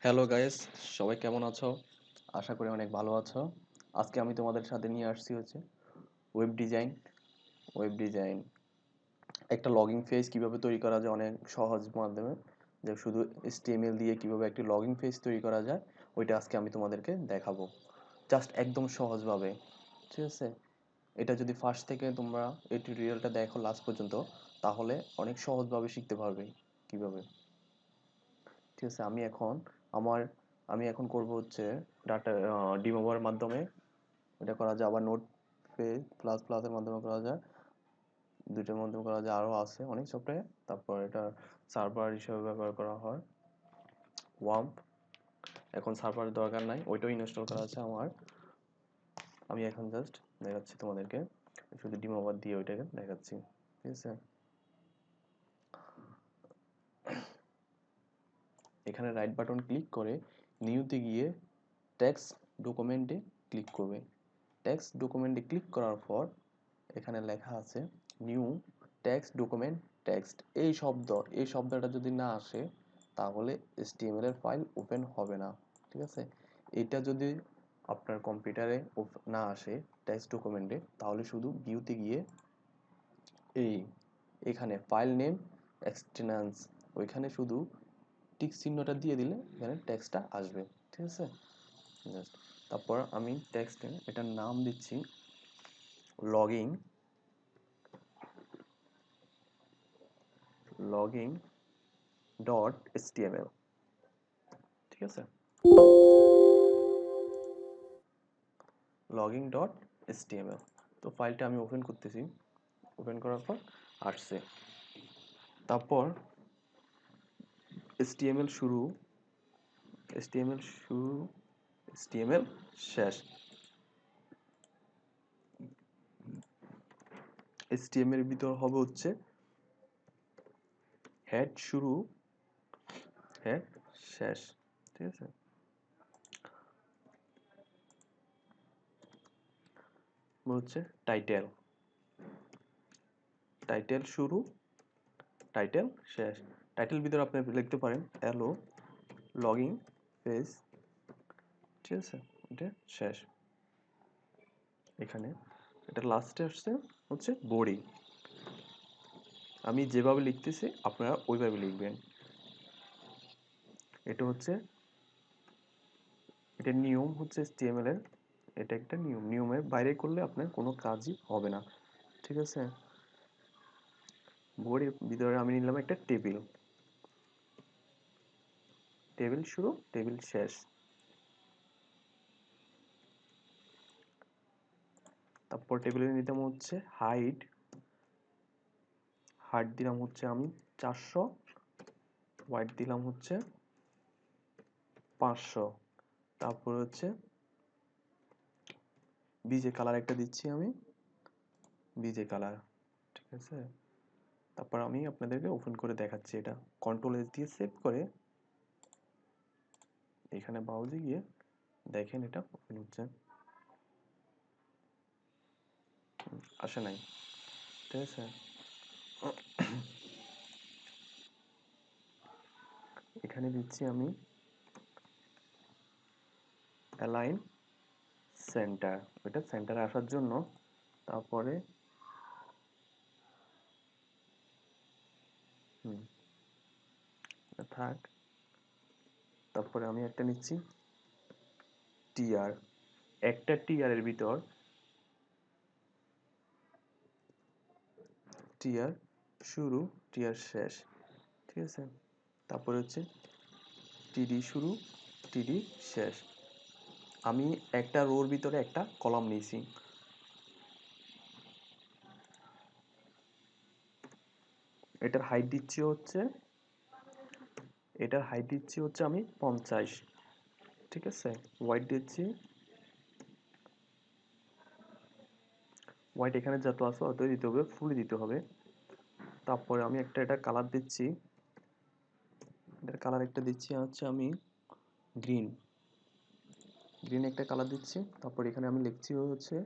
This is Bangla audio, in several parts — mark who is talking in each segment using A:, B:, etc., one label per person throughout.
A: হ্যালো গাইস সবাই কেমন আছো? আশা করি অনেক ভালো আছো। আজকে আমি তোমাদের সাথে নিয়ে আসছি হচ্ছে ওয়েব ডিজাইন ওয়েব ডিজাইন একটা লগইন পেজ কীভাবে তৈরি করা যায় অনেক সহজ মাধ্যমে। যে শুধু HTML দিয়ে কীভাবে একটি লগইন পেজ তৈরি করা যায়, ওইটা আজকে আমি তোমাদেরকে দেখাবো। জাস্ট একদম সহজভাবে। ঠিক আছে? এটা যদি ফার্স্ট থেকে তোমরা এই টিউটোরিয়ালটা দেখো লাস্ট পর্যন্ত, তাহলে অনেক সহজভাবে শিখতে পারবে কীভাবে। ঠিক আছে? আমি এখন আমার, আমি এখন করব হচ্ছে ডাটা ডিমোভার মাধ্যমে। এটা করা যায়, আবার নোট পে প্লাস প্লাসের মাধ্যমে করা যায়। দুইটার মাধ্যমে করা যায় আরও আছে অনেক সফটওয়্যার তারপর এটা সার্ভার হিসেবে ব্যবহার করা হয়। ওয়াম্প এখন সার্ভার দরকার নাই, ওইটাও ইনস্টল করা আছে আমার। আমি এখন জাস্ট দেখাচ্ছি তোমাদেরকে। শুধু ডিমোভার দিয়ে ওইটাকে দেখাচ্ছি, ঠিক আছে? এখানে রাইট বাটন ক্লিক করে নিউতে গিয়ে টেক্সট ডকুমেন্টে ক্লিক করবে। টেক্সট ডকুমেন্টে ক্লিক করার পর এখানে লেখা আছে নিউ টেক্সট ডকুমেন্ট টেক্সট এই শব্দ, এই শব্দটা যদি না আসে তাহলে এর ফাইল ওপেন হবে না, ঠিক আছে? এটা যদি আপনার কম্পিউটারে না আসে টেক্সট ডকুমেন্টে তাহলে শুধু ভিউতে গিয়ে এই এখানে ফাইল নেম এক্সটেন্স ওইখানে শুধু টিক চিহ্নটা দিয়ে দিলে এখানে টেক্সটটা আসবে, ঠিক আছে? জাস্ট তারপর আমি টেক্সটে এটার নাম দিচ্ছি লগিং লগিং ডট এসটিএমএল ঠিক আছে? লগিং ডট এসটিএমএল তো ফাইলটা আমি ওপেন করতেছি ওপেন করার পর আসছে। তারপর HTML শুরু HTML শুরু HTML শেষ। HTML এর ভিতর হবে হচ্ছে হেড শুরু হেড শেষ, ঠিক আছে? হচ্ছে টাইটেল টাইটেল শুরু টাইটেল শেষ। টাইটেল ভিতরে আপনি লিখতে পারেন হ্যালো লগিং পেজ ঠিক আছে? এটা শেষ। এখানে, এটা লাস্টে আসছে, হচ্ছে বডি আমি যেভাবে লিখতেছি, আপনারা ওইভাবে লিখবেন। এটা হচ্ছে, এটা নিয়ম হচ্ছে HTML এর, এটা একটা নিয়ম। নিয়মের বাইরে করলে আপনার কোনো কাজই হবে না, ঠিক আছে? বডির ভিতরে আমি নিলাম একটা টেবিল টেবিল শুরু, টেবিল শেষ। তারপর টেবিলে নিতাম হচ্ছে হাইট। হাইট দিলাম হচ্ছে আমি চারশো হোয়াইট দিলাম হচ্ছে পাঁচশো। তারপর হচ্ছে বিজে কালার একটা দিচ্ছি আমি বিজে কালার ঠিক আছে? তারপর আমি আপনাদেরকে ওপেন করে দেখাচ্ছি এটা। কন্ট্রোল এস দিয়ে সেভ করে এখানে ব্রাউজে গিয়ে দেখেন এটা ওপেন হচ্ছে। আসে নাই। ঠিক আছে? এখানে দিচ্ছি আমি অ্যালাইন সেন্টার ওইটা সেন্টারে আসার জন্য তারপরে হুম থাক। তারপরে আমি একটা নিচ্ছি টিআর। একটা টিআর এর ভিতর টিআর শুরু, টিআর শেষ, ঠিক আছে? তারপরে হচ্ছে টিডি শুরু, টিডি শেষ। আমি একটা রোর ভিতরে একটা কলাম নিয়েছি। এটার হাইট দিচ্ছি হচ্ছে এটার হাইট দিচ্ছি হচ্ছে আমি পঞ্চাশ, ঠিক আছে? হোয়াইট দিচ্ছি। হোয়াইট এখানে যত আছে অতই দিতে হবে ফুলই দিতে হবে। তারপরে আমি একটা এটা কালার দিচ্ছি। এটার কালার একটা দিচ্ছি হচ্ছে আমি গ্রিন গ্রিন একটা কালার দিচ্ছি। তারপর এখানে আমি লিখছি হচ্ছে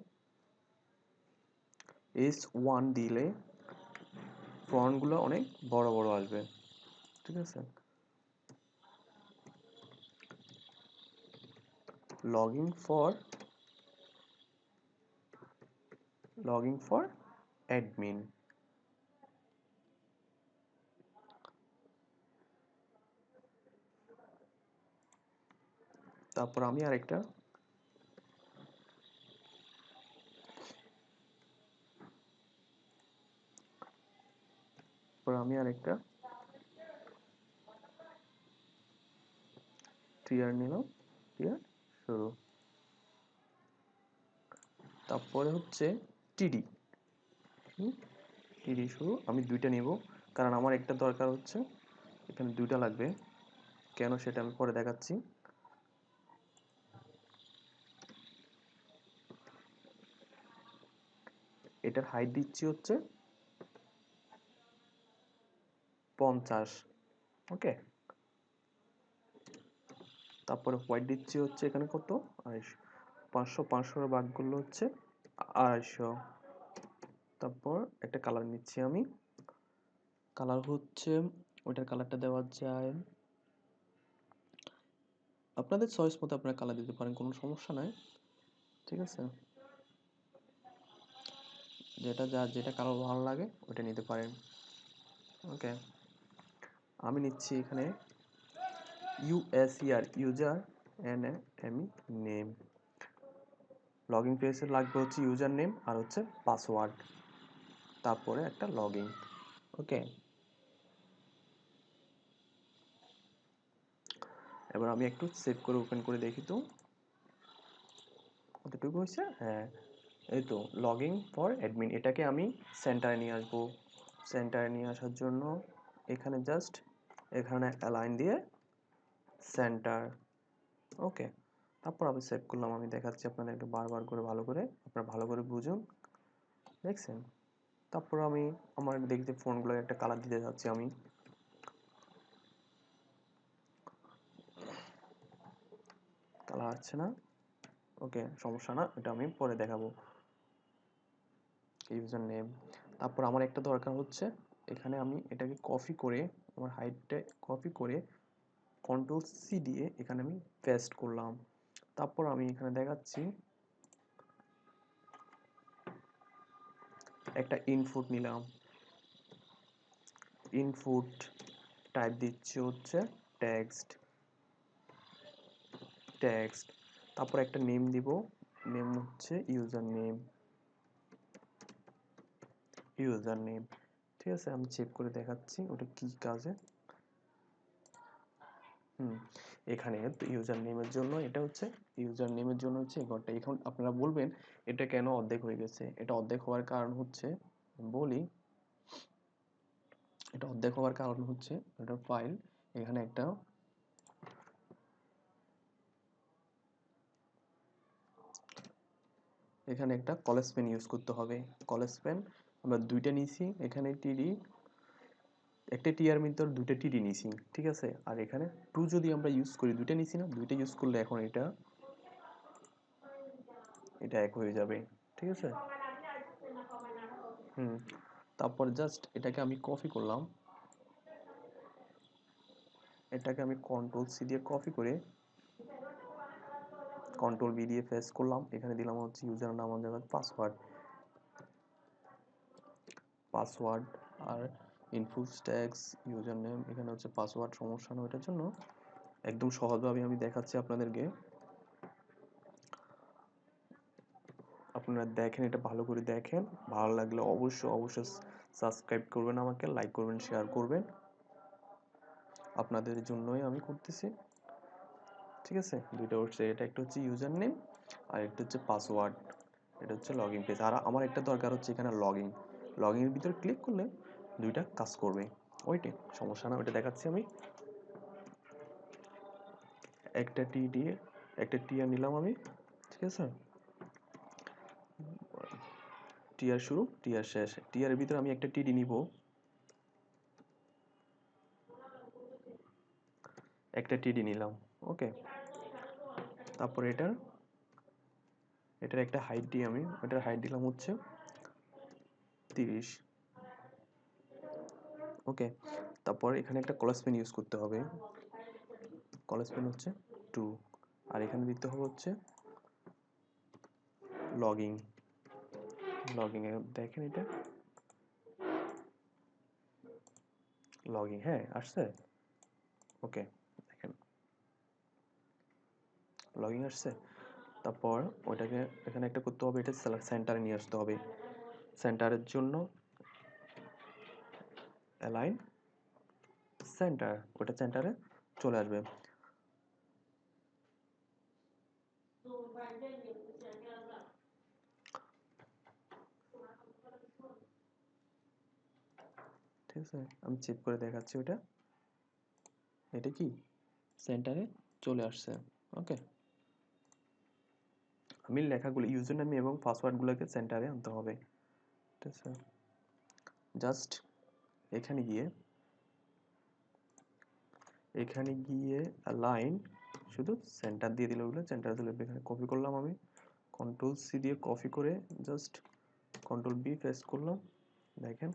A: এস ওয়ান দিলে ফন্টগুলো অনেক বড় বড় আসবে। ঠিক আছে? Logging for logging for admin তারপর আমি আরেকটা তারপর আমি আর আরেকটা টিয়ার নিলাম টিয়ার শুরু। তারপরে হচ্ছে টিডি। টিডি শুরু। আমি দুইটা নিব, কারণ আমার একটা দরকার হচ্ছে, এখানে দুইটা লাগবে। কেন সেটা আমি পরে দেখাচ্ছি। এটার হাইট দিচ্ছি হচ্ছে পঞ্চাশ ওকে তারপরে হোয়াইট দিচ্ছি হচ্ছে এখানে কত? আড়াইশো, পাঁচশো, পাঁচশোর বাঘ করলে হচ্ছে আড়াইশো। তারপর একটা কালার নিচ্ছি আমি। কালার হচ্ছে, ওইটার কালারটা দেওয়া যায়। আপনাদের চয়েস মতো আপনারা কালার দিতে পারেন, কোনো সমস্যা নাই। ঠিক আছে? যেটা যার যেটা কালার ভালো লাগে ওটা নিতে পারেন। ওকে আমি নিচ্ছি এখানে USER user N M name log in পেজে লাগবে হচ্ছে ইউজার নেম আর হচ্ছে পাসওয়ার্ড তারপরে একটা লগ ইন ওকে এবার আমি একটু সেভ করে ওপেন করে দেখি তো। কতটুকু হয়েছে? হ্যাঁ। এই তো লগিং ফর অ্যাডমিন এটাকে আমি সেন্টারে নিয়ে আসব। সেন্টারে নিয়ে আসার জন্য এখানে জাস্ট এখানে একটা লাইন দিয়ে সেন্টার ওকে তারপর আমি সেভ করলাম, আমি দেখাচ্ছি আপনাদেরকে বারবার করে ভালো করে। আপনারা ভালো করে বুঝুন। দেখছেন? তারপর আমি আমার দেখতে ফোনগুলো একটা কালার দিতে যাচ্ছি আমি। কালার আসছে না? ওকে সমস্যা না, এটা আমি পরে দেখাবো। ইউজার নেম তারপর আমার একটা দরকার হচ্ছে, এখানে আমি এটাকে কপি করে, আমার হাইটটা কপি করে কন্ট্রোল সি দিয়ে এখানে আমি পেস্ট করলাম। তারপর আমি এখানে দেখাচ্ছি একটা ইনপুট নিলাম। ইনপুট টাইপ দিচ্ছি হচ্ছে টেক্সট টেক্সট তারপর একটা নেম দিব। নেম হচ্ছে ইউজার নেম ইউজার নেম ঠিক আছে? আমি চেক করে দেখাচ্ছি ওটা কি কাজে হুম, এখানে ইউজার নেমের জন্য এটা হচ্ছে ইউজার নেমের জন্য হচ্ছে এই ঘরটা। এখন আপনারা বলবেন, এটা কেন অর্ধেক হয়ে গেছে? এটা অর্ধেক হওয়ার কারণ হচ্ছে, বলি, এটা অর্ধেক হওয়ার কারণ হচ্ছে, এটা ফাইল এখানে একটা এখানে একটা কলেজ পেন ইউজ করতে হবে। কলেজ পেন আমরা দুইটা নিয়েছি, এখানে টিডি একটা টি আর টিআর ভিতর দুইটা টিডি নিছি, ঠিক আছে? আর এখানে টু যদি আমরা ইউজ করি, দুইটা নিছি না? দুইটা ইউজ করলে এখন এটা এটা এক হয়ে যাবে, ঠিক আছে? হুম, তারপর জাস্ট এটাকে আমি কপি করলাম। এটাকে আমি কন্ট্রোল সি দিয়ে কপি করে কন্ট্রোল বি দিয়ে ফেস করলাম। এখানে দিলাম হচ্ছে ইউজার নাম পাসওয়ার্ড পাসওয়ার্ড আর ইনপুট ট্যাক্স ইউজার নেম এখানে হচ্ছে পাসওয়ার্ড সমস্যা নয় এটার জন্য একদম সহজভাবে আমি দেখাচ্ছি আপনাদেরকে। আপনারা দেখেন, এটা ভালো করে দেখেন। ভালো লাগলে অবশ্যই অবশ্যই সাবস্ক্রাইব করবেন আমাকে লাইক করবেন শেয়ার করবেন। আপনাদের জন্যই আমি করতেছি। ঠিক আছে? দুইটা হচ্ছে, এটা একটা হচ্ছে ইউজার নেম আর একটা হচ্ছে পাসওয়ার্ড এটা হচ্ছে লগ ইন পেজ আর আমার একটা দরকার হচ্ছে এখানে লগ ইন লগ ইনের ভিতরে ক্লিক করলে দুইটা কাজ করবে। ওইটাই সমস্যা না, ওইটা দেখাচ্ছি আমি। একটা টি দিয়ে, একটা টিয়ার নিলাম আমি, ঠিক আছে? টিয়ার শুরু টিয়ার শেষ। টিয়ারের ভিতরে আমি একটা টিডি নিব। একটা টিডি নিলাম, ওকে। তারপরে এটার এটার একটা হাইট দিই আমি, এটার হাইট দিলাম হচ্ছে তিরিশ। ওকে তারপর এখানে একটা কলেজ পেন ইউজ করতে হবে। কলেজ পেন হচ্ছে টু আর এখানে দিতে হবে হচ্ছে লগিং লগিং দেখেন এটা। লগিং হ্যাঁ আসছে? ওকে দেখেন। লগিং আসছে? তারপর ওইটাকে এখানে একটা করতে হবে, এটা সেন্টারে নিয়ে আসতে হবে। সেন্টারের জন্য অ্যালাইন সেন্টার ওটা সেন্টারে চলে আসবে। ঠিক আছে, আমি চেক করে দেখাচ্ছি ওটা। এটা কি? সেন্টারে চলে আসছে ওকে আমি লেখাগুলো ইউজার নেম এবং পাসওয়ার্ডগুলোকে সেন্টারে আনতে হবে, ঠিক আছে। জাস্ট এখানে গিয়ে এখানে গিয়ে লাইন শুধু সেন্টার দিয়ে দিলে ওগুলো সেন্টার দিলে এখানে কপি করলাম আমি। কন্ট্রোল সি দিয়ে কপি করে জাস্ট কন্ট্রোল বি প্রেস করলাম। দেখেন,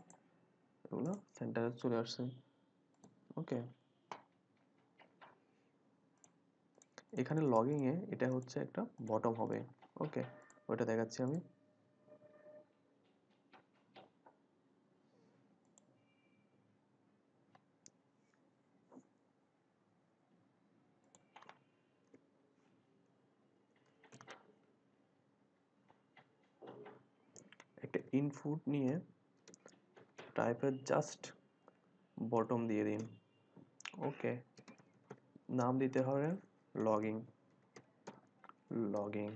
A: এগুলো সেন্টারে চলে আসছে। ওকে এখানে লগিং এ এটা হচ্ছে একটা বটম হবে। ওকে ওটা দেখাচ্ছি আমি একটা ইনপুট নিয়ে টাইপের জাস্ট বটম দিয়ে দিন। ওকে নাম দিতে হবে লগিং লগিং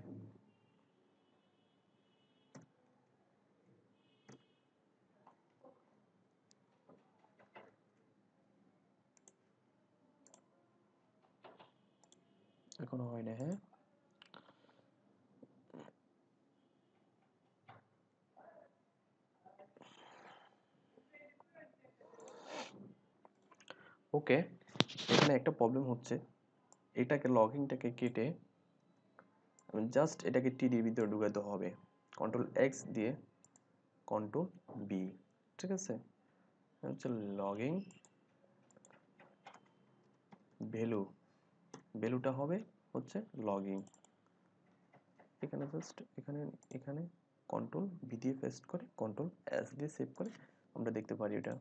A: এখনও হয় না হ্যাঁ? ওকে, এখানে একটা প্রবলেম হচ্ছে। এটাকে লগিংটাকে কেটে জাস্ট এটাকে টিডির ভিতরে ঢুকাতে হবে। কন্ট্রোল এক্স দিয়ে কন্ট্রোল বি ঠিক আছে? হচ্ছে লগিং ভ্যালু ভ্যালুটা হবে হচ্ছে লগিং এখানে জাস্ট এখানে এখানে কন্ট্রোল বি দিয়ে পেস্ট করে কন্ট্রোল এস দিয়ে সেভ করে আমরা দেখতে পারি এটা।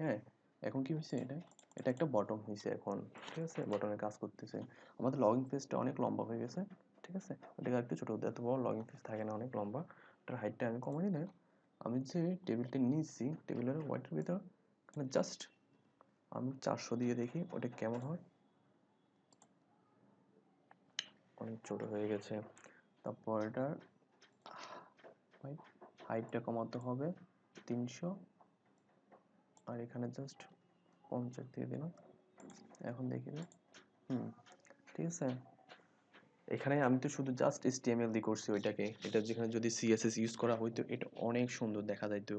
A: হ্যাঁ এখন কি হয়েছে এটা? এটা একটা বটম হয়েছে এখন, ঠিক আছে? বটনের কাজ করতেছে। আমাদের লগিং পেজটা অনেক লম্বা হয়ে গেছে, ঠিক আছে? ওটাকে একটু ছোটো এত বড় লগিং পেজ থাকে না, অনেক লম্বা। ওটার হাইটটা আমি কমাই না আমি যে টেবিলটা নিয়েছি টেবিলের হোয়াইটের ভিতর জাস্ট আমি চারশো দিয়ে দেখি ওটা কেমন হয়। অনেক ছোট হয়ে গেছে। তারপর এটার হাইটটা কমাতে হবে তিনশো। আর এখানে জাস্ট পঞ্চাশ দিয়ে দিলাম। এখন দেখি হুম, ঠিক আছে? এখানে আমি তো শুধু জাস্ট এসটিএমএল দিয়ে করছি ওইটাকে। এটা যেখানে যদি সিএসএস ইউজ করা হইতো, এটা অনেক সুন্দর দেখা যাইতো।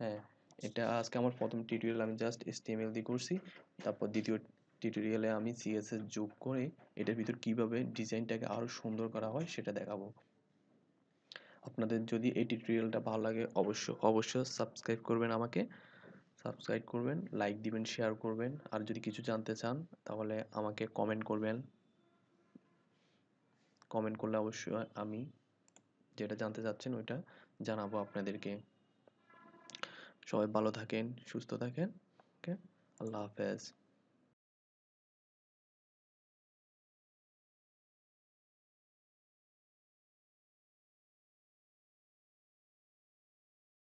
A: হ্যাঁ এটা আজকে আমার প্রথম টিউটোরিয়াল আমি জাস্ট এসটিএমএল দিয়ে করছি। তারপর দ্বিতীয় টিউটোরিয়ালে আমি সিএসএস যোগ করে এটার ভিতর কীভাবে ডিজাইনটাকে আরও সুন্দর করা হয় সেটা দেখাবো। আপনাদের যদি এই টিউটোরিয়ালটা ভালো লাগে, অবশ্য, অবশ্যই সাবস্ক্রাইব করবেন আমাকে। সাবস্ক্রাইব করবেন লাইক দিবেন শেয়ার করবেন। আর যদি কিছু জানতে চান, তাহলে আমাকে কমেন্ট করবেন। কমেন্ট করলে অবশ্যই আমি যেটা জানতে চাচ্ছেন, ওইটা জানাব আপনাদেরকে। সবাই ভালো থাকেন, সুস্থ থাকেন ওকে আল্লাহ হাফেজ।